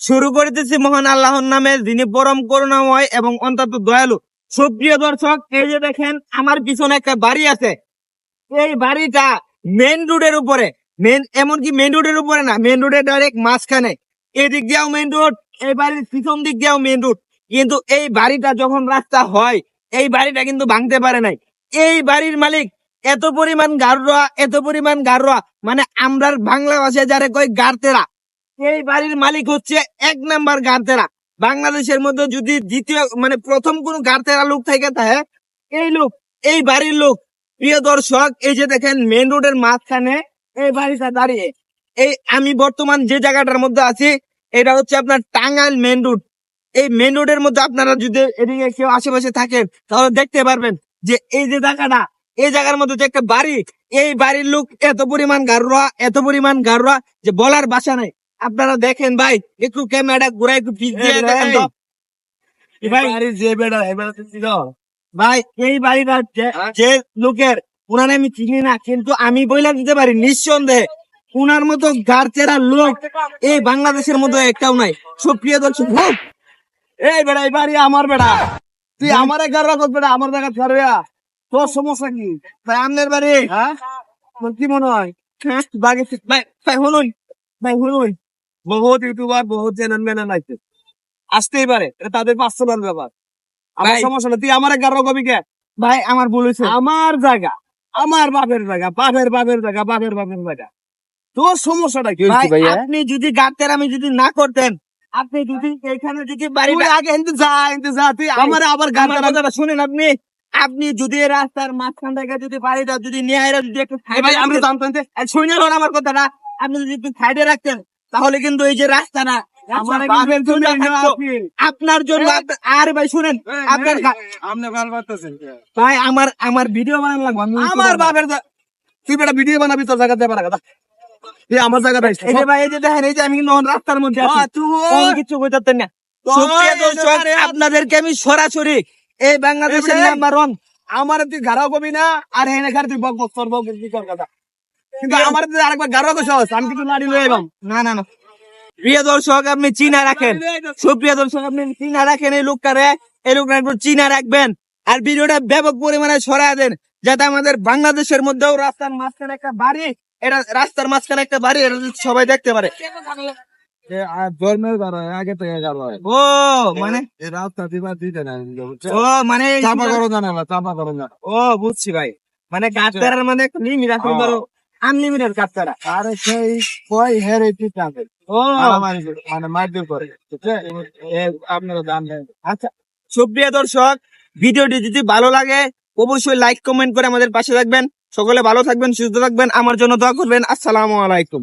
শুরু করিতেছি মহান আল্লাহর নামে, যিনি পরম করুণাময় এবং অন্তত দয়ালু। সুপ্রিয় দর্শক, এই যে দেখেন, আমার পিছনে একটা বাড়ি আছে। এই বাড়িটা মেন রোডের উপরে। মেন এমনকি মেন রোডের উপরে না মেন রোডের ডাইরেক্ট মাঝখানে। এদিক দিয়েও মেন রোড এই বাড়ির পিছন দিক দিয়েও মেন রোড কিন্তু এই বাড়িটা যখন রাস্তা হয়, এই বাড়িটা কিন্তু ভাঙতে পারে নাই। এই বাড়ির মালিক এত পরিমাণ গারোয়া এত পরিমাণ গারোয়া মানে আমরার বাংলা ভাষায় যারা কই গারতেরা এই বাড়ির মালিক হচ্ছে এক নাম্বার গারতেরা বাংলাদেশের মধ্যে যদি দ্বিতীয় মানে প্রথম কোন গারতেরা লোক থেকে থাকে এই লোক, এই বাড়ির লোক, প্রিয় দর্শক, এই যে দেখেন মেন রোডের মাঝখানে এই বাড়িটা দাঁড়িয়ে। এই আমি বর্তমান যে জায়গাটার মধ্যে আছি, এটা হচ্ছে আপনার টাঙ্গাইল মেন রোড এই মেন রোডের মধ্যে আপনারা যদি এদিকে কেউ আশেপাশে থাকেন, তাহলে দেখতে পারবেন যে এই যে জায়গাটা, এই জায়গার মধ্যে যে একটা বাড়ি, এই বাড়ির লোক এত পরিমাণ গারোয়া এত পরিমাণ গারোয়া যে বলার বাসা নাই। আপনারা দেখেন ভাই একটু ক্যামেরাটা ঘুরাই একটু পিছ দিয়ে দেখেন তো। ভাই। যে বেড়া এবার ছিল ভাই এই বাড়িটা যে- যে লোকের আমি চিনি না কিন্তু আমি বইলা দিতে পারি নিঃসন্দেহে। উনার মতো গার্চেরা লোক এই বাংলাদেশের মধ্যে একটাও নাই। সুপ্রিয় দর্শক এই বেড়া এই বাড়ি আমার বেড়া তুই আমার এগারো রাখত বেড়া আমার জায়গা ছাড়বে তোর সমস্যা কি? ভাই আপনার বাড়ি? হ্যাঁ? কি মনে হয়? হ্যাঁ, ভাই ভাই শুনুন। ভাই শুনুন। বহুত ইউটিউবার বহুত চ্যানেল ম্যানেল আছে আসতেই পারে এটা তাদের পার্সোনাল ব্যাপার। আমার সমস্যা নেই তুই আমার এগারো কবি কে ভাই আমার ভুল হয়েছে আমার জায়গা আমার বাপের জায়গা বাপের বাপের জায়গা বাপের বাপের জায়গা। তোর সমস্যাটা কি? ভাই আপনি যদি গাতের আমি যদি না করতেন আপনি যদি এখানে যদি বাড়িটা আগে এনতে যা এনতে যা তুই আমার আবার গান কথাটা শুনেন আপনি। আপনি যদি রাস্তার মাঝখান থেকে যদি বাড়িটা যদি নিয়ে যদি একটু ভাই আমরা সাইডে জানতেন যে শুনে আমার কথাটা। আপনি যদি একটু সাইডে রাখতেন তাহলে কিন্তু এই যে রাস্তাটা। আপনার জন্য আর ভাই শুনেন আপনার গান করতেছেন। ভাই আমার আমার ভিডিও বানানো লাগবে আমার বাপের তুই বেটা ভিডিও বানাবি তোর জায়গা দেবার কথা আমার জায়গা যে ভাই এই যে দেখেন এই যে আমি কিন্তু রাস্তার মধ্যে কিছু না। আপনাদেরকে আমি সরাসরি এই বাংলাদেশের নাম্বার ওয়ান আমার তুই গারাও কবি না আর হেনে তুই বক বক তোর বক কর কথা। কিন্তু আমার আরেকবার কইছ আমি কিন্তু লাড়ি আইবাম না না না। প্রিয় দর্শক আপনি চিনা রাখেন। সুপ্রিয় দর্শক আপনি চিনা রাখেন এই লোকটারে। এই লোকটা চিনা রাখবেন। আর ভিডিওটা ব্যাপক পরিমাণে ছড়ায় দেন যাতে আমাদের বাংলাদেশের মধ্যেও রাস্তার মাঝখানে একটা বাড়ি এটা রাস্তার মাঝখানে একটা বাড়ি এটা সবাই দেখতে পারে। আগে থেকে ও মানে? রাস্তা দিতে না ও মানে চাপা করো জানা চাপা করো না। ও বুঝছি ভাই। মানে গাছ মানে একটা লিমিট আছে ধরো। আনলিমিটেড কাটতারা আর সেই কই হেরে এটি ট্রাভেল ও মানে মারধর করে। আপনারা দান দেন। আচ্ছা সুপ্রিয় দর্শক ভিডিওটি যদি ভালো লাগে অবশ্যই লাইক কমেন্ট করে আমাদের পাশে থাকবেন। সকলে ভালো থাকবেন সুস্থ থাকবেন। আমার জন্য দোয়া করবেন। আসসালামু আলাইকুম।